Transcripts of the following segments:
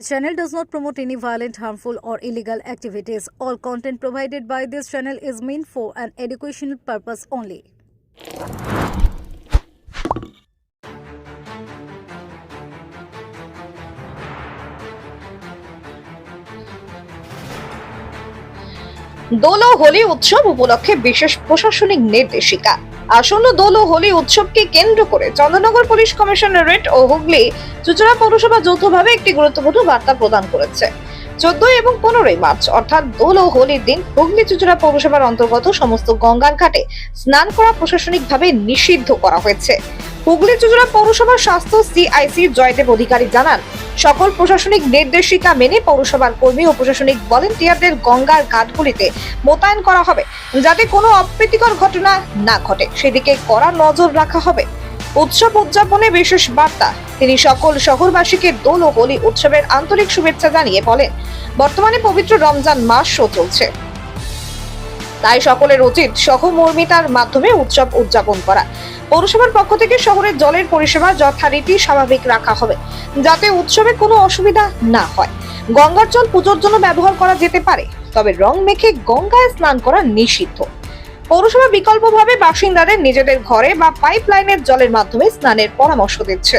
This channel does not promote any violent, harmful, or illegal activities. All content provided by this channel is meant for an educational purpose only. দোল হোলি উৎসব উপলক্ষে বিশেষ প্রশাসনিক নির্দেশিকা আসন্ন দোল হোলি উৎসবকে কেন্দ্র করে চন্দ্রনগর পুলিশ কমিশনারেট ও হুগলি চুচড়া পৌরসভা যৌথভাবে একটি গুরুত্বপূর্ণ বার্তা প্রদান করেছে। চোদ্দই এবং পনেরোই মার্চ, অর্থাৎ দোল ও হোলির দিন, হুগলি চুচড়া পৌরসভার অন্তর্গত সমস্ত গঙ্গার ঘাটে স্নান করা প্রশাসনিকভাবে নিষিদ্ধ করা হয়েছে। হুগলি চুচড়া পৌরসভার স্বাস্থ্য সিআইসি জয়দেব অধিকারী জানান, সকল প্রশাসনিক নির্দেশিকা মেনে পৌরসভার কর্মী ও প্রশাসনিক ভলেন্টিয়ারদের গঙ্গার ঘাটগুলিতে মোতায়েন করা হবে, যাতে কোনো অপ্রীতিকর ঘটনা না ঘটে। সেদিকে কড়া নজর রাখা হবে। উৎসব উদযাপনে বিশেষ বার্তা। তিনি সকল শহরবাসীকে দোল ও হোলি উৎসবের আন্তরিক শুভেচ্ছা জানিয়ে বলেন, বর্তমানে পবিত্র রমজান মাসও চলছে। তাই সকলের উচিত সহমর্মিতার মাধ্যমে উৎসব উদযাপন করা। পৌরসভার পক্ষ থেকে শহরের জলের পরিষেবা যথারীতি স্বাভাবিক রাখা হবে, যাতে উৎসবে কোনো অসুবিধা না হয়। গঙ্গার জল পুজোর জন্য ব্যবহার করা যেতে পারে, তবে রং মেখে গঙ্গায় স্নান করা নিষিদ্ধ। পৌরসভা বিকল্পভাবে বাসিন্দাদের নিজেদের ঘরে বা পাইপ লাইনের জলের মাধ্যমে স্নানের পরামর্শ দিচ্ছে।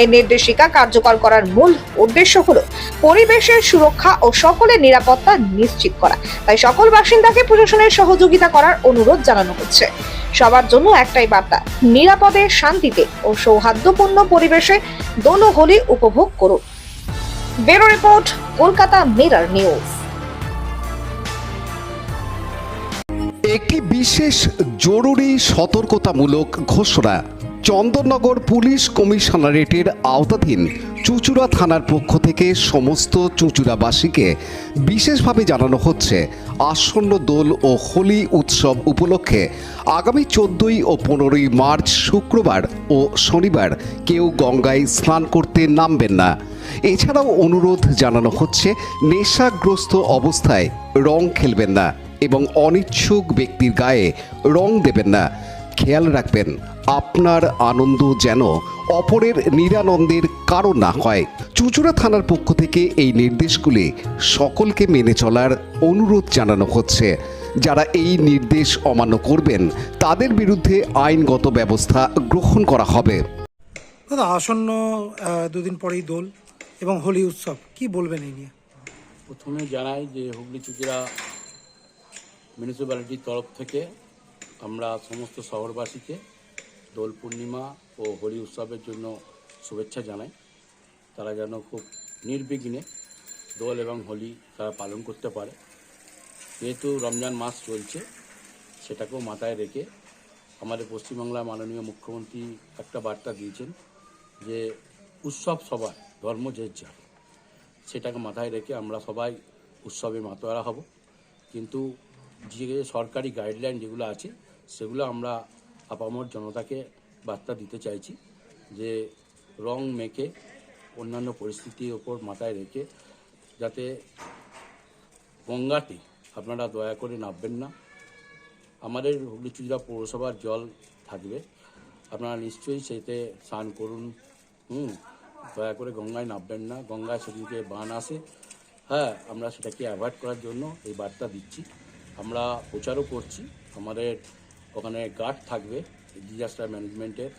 এই নির্দেশিকা কার্যকর করার মূল উদ্দেশ্য হলো পরিবেশের সুরক্ষা ও সকলের নিরাপত্তা নিশ্চিত করা। তাই সকল বাসিন্দাকে প্রশাসনের সহযোগিতা করার অনুরোধ জানানো হচ্ছে। সবার জন্য একটাই বার্তা, নিরাপদে, শান্তিতে ও সৌহার্দ্যপূর্ণ পরিবেশে দোল হোলি উপভোগ করুন। Bureau report, Kolkata mirror news. একটি বিশেষ জরুরি সতর্কতামূলক ঘোষণা। চন্দননগর পুলিশ কমিশনারেটের আওতাধীন চুচুড়া থানার পক্ষ থেকে সমস্ত চুচুড়াবাসীকে বিশেষভাবে জানানো হচ্ছে, আসন্ন দোল ও হোলি উৎসব উপলক্ষে আগামী চোদ্দই ও পনেরোই মার্চ শুক্রবার ও শনিবার কেউ গঙ্গায় স্নান করতে নামবেন না। এছাড়াও অনুরোধ জানানো হচ্ছে, নেশাগ্রস্ত অবস্থায় রং খেলবেন না। এবং অনিচ্ছুক ব্যক্তির গায়ে রং দেবেন না। খেয়াল রাখবেন আপনার আনন্দ যেন অপরের নিরানন্দের কারণ না হয়। চুচুড়া থানার পক্ষ থেকে এই নির্দেশগুলি সকলকে মেনে চলার অনুরোধ জানানো হচ্ছে। যারা এই নির্দেশ অমান্য করবেন তাদের বিরুদ্ধে আইনগত ব্যবস্থা গ্রহণ করা হবে। দাদা আসন্ন দুদিন পরেই দোল এবং হোলি উৎসব কি বলবেন এই নিয়ে? প্রথমে জানাই যে হুগলি চুচুড়া মিউনিসিপ্যালিটির তরফ থেকে আমরা সমস্ত শহরবাসীকে দোল পূর্ণিমা ও হোলি উৎসবের জন্য শুভেচ্ছা জানাই। তারা যেন খুব নির্বিঘ্নে দোল এবং হোলি তারা পালন করতে পারে। যেহেতু রমজান মাস চলছে, সেটাকেও মাথায় রেখে আমাদের পশ্চিমবাংলার মাননীয় মুখ্যমন্ত্রী একটা বার্তা দিয়েছেন যে উৎসব সবার, ধর্ম যে যার, সেটাকে মাথায় রেখে আমরা সবাই উৎসবে মাতোয়ারা হব। কিন্তু যে সরকারি গাইডলাইন যেগুলো আছে, সেগুলো আমরা আপামর জনতাকে বার্তা দিতে চাইছি যে রং মেখে অন্যান্য পরিস্থিতির ওপর মাথায় রেখে যাতে গঙ্গাতে আপনারা দয়া করে নামবেন না। আমাদের হুগলি চুজরা পৌরসভার জল থাকবে। আপনারা নিশ্চয়ই সেতে স্নান করুন, হুম, দয়া করে গঙ্গায় নামবেন না। গঙ্গায় সেদিকে বান আসে। হ্যাঁ আমরা সেটাকে অ্যাভয়েড করার জন্য এই বার্তা দিচ্ছি। আমরা প্রচারও করছি। আমাদের ওখানে গার্ড থাকবে ডিজাস্টার ম্যানেজমেন্টের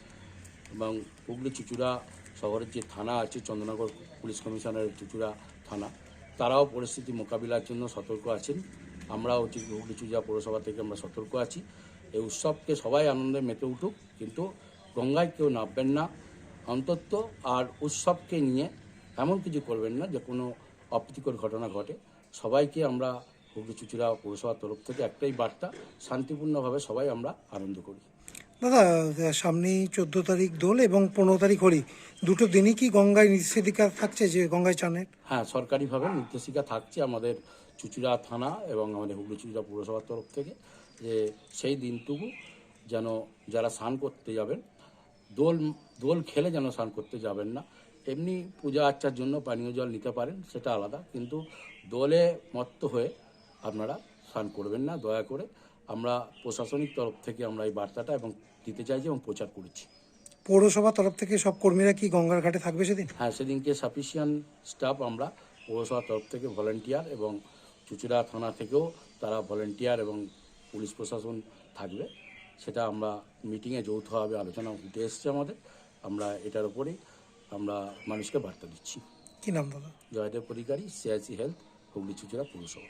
এবং হুগলি চুচুড়া শহরের যে থানা আছে, চন্দ্রনগর পুলিশ কমিশনারের চুচুড়া থানা, তারাও পরিস্থিতি মোকাবিলার জন্য সতর্ক আছেন। আমরাও হুগলি চুচুড়া পৌরসভা থেকে আমরা সতর্ক আছি। এই উৎসবকে সবাই আনন্দে মেতে উঠুক, কিন্তু গঙ্গায় কেউ নামবেন না। অন্তত আর উৎসবকে নিয়ে এমন কিছু করবেন না যে কোনো অপ্রীতিকর ঘটনা ঘটে। সবাইকে আমরা হুগলি চুচুড়া পৌরসভার তরফ থেকে একটাই বার্তা শান্তিপূর্ণভাবে সবাই আমরা আনন্দ করি। দাদা সামনেই চোদ্দ তারিখ দোল এবং পনেরো তারিখ হোলি। দুটো দিনই কি গঙ্গায় নির্দেশিকা থাকছে যে গঙ্গায় চানের? হ্যাঁ সরকারিভাবে নির্দেশিকা থাকছে আমাদের চুচুড়া থানা এবং আমাদের হুগলি চুচুড়া পৌরসভার তরফ থেকে যে সেই দিনটুকু যেন যারা স্নান করতে যাবেন দোল দোল খেলে যেন স্নান করতে যাবেন না। এমনি পূজা আর্চার জন্য পানীয় জল নিতে পারেন সেটা আলাদা। কিন্তু দোলে মত্ত হয়ে আপনারা স্নান করবেন না দয়া করে। আমরা প্রশাসনিক তরফ থেকে আমরা এই বার্তাটা এবং দিতে চাইছি এবং প্রচার করেছি। পৌরসভা তরফ থেকে সব কর্মীরা কি গঙ্গার ঘাটে থাকবে সেদিন? হ্যাঁ সেদিনকে সাফিসিয়েন্ট স্টাফ আমরা পৌরসভার তরফ থেকে ভলেন্টিয়ার এবং চুচুড়া থানা থেকেও তারা ভলেন্টিয়ার এবং পুলিশ প্রশাসন থাকবে। সেটা আমরা মিটিংয়ে যৌথভাবে আলোচনা উঠে এসছে আমাদের। আমরা এটার উপরেই আমরা মানুষকে বার্তা দিচ্ছি। কি নাম দাদা? জয়দেব অধিকারী সিআইসি হেলথ হুগলি চুচুড়া পৌরসভা।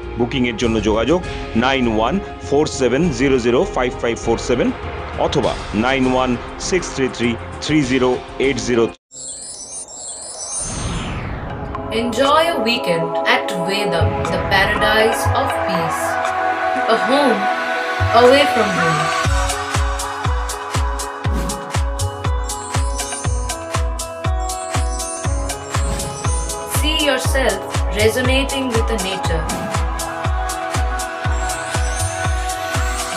বুকিংয়ের জন্য যোগাযোগ nine one four seven zero zero five five four seven অথবা nine one six three three three zero eight zero Enjoy a weekend at Vedam, the paradise of peace. A home away from home. See yourself resonating with the nature.